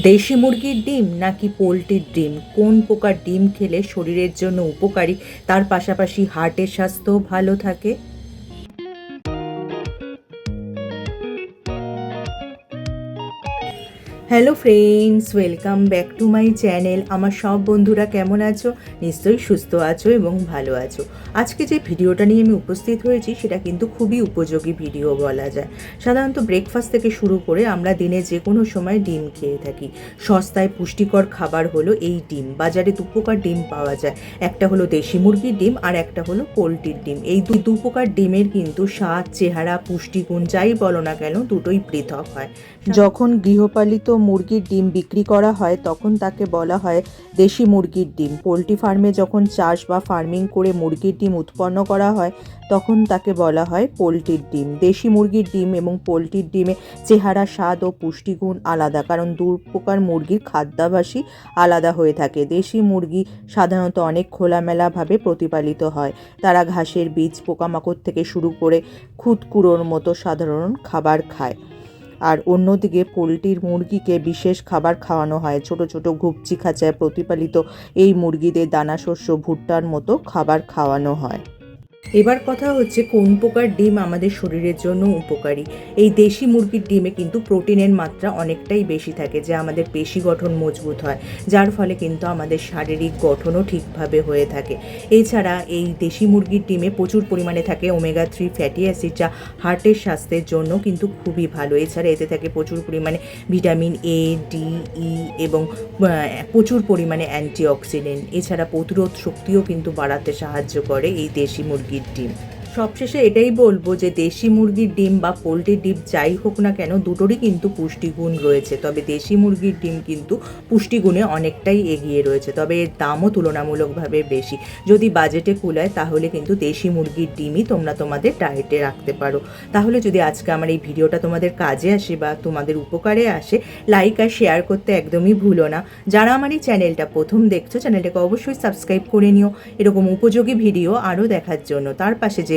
দেশি মুরগির ডিম নাকি পোলট্রির ডিম? কোন প্রকার ডিম খেলে শরীরের জন্য উপকারী? তার পাশাপাশি হার্টের স্বাস্থ্য ভালো থাকে। Hello friends welcome back to my channel আমার সব বন্ধুরা কেমন আছো? নিশ্চয়ই সুস্থ আছো এবং ভালো আছো। আজকে যে ভিডিওটা নিয়ে আমি উপস্থিত হয়েছি, সেটা কিন্তু খুবই উপযোগী ভিডিও বলা যায়। সাধারণত ব্রেকফাস্ট থেকে শুরু করে আমরা দিনে যে কোনো সময় ডিম খেয়ে থাকি। সস্তায় পুষ্টিকর খাবার হলো এই ডিম। বাজারে দু প্রকার ডিম পাওয়া যায়। একটা হলো দেশি মুরগির ডিম আর একটা হলো পোলট্রির ডিম। এই দুই দু প্রকার ডিমের কিন্তু স্বাদ, চেহারা, পুষ্টিগুণ যাই বলো না কেন, দুটোই পৃথক হয়। যখন গৃহপালিত মুরগির ডিম বিক্রি করা হয়, তখন তাকে বলা হয় দেশি মুরগির ডিম। পোলট্রি ফার্মে যখন চাষ বা ফার্মিং করে মুরগির ডিম উৎপন্ন করা হয়, তখন তাকে বলা হয় পোলট্রির ডিম। দেশি মুরগির ডিম এবং পোলট্রির ডিমে চেহারা, স্বাদ ও পুষ্টিগুণ আলাদা, কারণ দু প্রকার মুরগির খাদ্যাভাসই আলাদা হয়ে থাকে। দেশি মুরগি সাধারণত অনেক খোলামেলাভাবে প্রতিপালিত হয়। তারা ঘাসের বীজ, পোকামাকড় থেকে শুরু করে খুদকুড়োর মতো সাধারণ খাবার খায়। আর অন্যদিকে পোলট্রির মুরগিকে বিশেষ খাবার খাওয়ানো হয়। ছোট ছোট ঘুপচি খাঁচায় প্রতিপালিত এই মুরগিদের দানা শস্য ভুট্টার মতো খাবার খাওয়ানো হয়। এবার কথা হচ্ছে কোন প্রকার ডিম আমাদের শরীরের জন্য উপকারী। এই দেশি মুরগির ডিমে কিন্তু প্রোটিনের মাত্রা অনেকটাই বেশি থাকে, যা আমাদের পেশি গঠন মজবুত হয়, যার ফলে কিন্তু আমাদের শারীরিক গঠনও ঠিকভাবে হয়ে থাকে। এছাড়া এই দেশি মুরগির ডিমে প্রচুর পরিমাণে থাকে ওমেগা থ্রি ফ্যাটি অ্যাসিড যা হার্টের স্বাস্থ্যের জন্য কিন্তু খুবই ভালো। এছাড়া এতে থাকে প্রচুর পরিমাণে ভিটামিন এ ডি ই এবং প্রচুর পরিমাণে অ্যান্টিঅক্সিডেন্ট এছাড়া প্রতিরোধ শক্তিও কিন্তু বাড়াতে সাহায্য করে এই দেশি মুরগির ডিম সবশেষে এটাই বলব যে দেশি মুরগির ডিম বা পোলট্রির ডিম যাই হোক না কেন দুটোরই কিন্তু পুষ্টিগুণ রয়েছে। তবে দেশি মুরগির ডিম কিন্তু পুষ্টিগুণে অনেকটাই এগিয়ে রয়েছে, তবে এর দামও তুলনামূলকভাবে বেশি। যদি বাজেটে কুলায়, তাহলে কিন্তু দেশি মুরগির ডিমই তোমরা তোমাদের ডায়েটে রাখতে পারো। তাহলে যদি আজকে আমার এই ভিডিওটা তোমাদের কাজে আসে বা তোমাদের উপকারে আসে লাইক আর শেয়ার করতে একদমই ভুলো না। যারা আমার এই চ্যানেলটা প্রথম দেখছ চ্যানেলটাকে অবশ্যই সাবস্ক্রাইব করে নিও। এরকম উপযোগী ভিডিও আরও দেখার জন্য। তার পাশে যে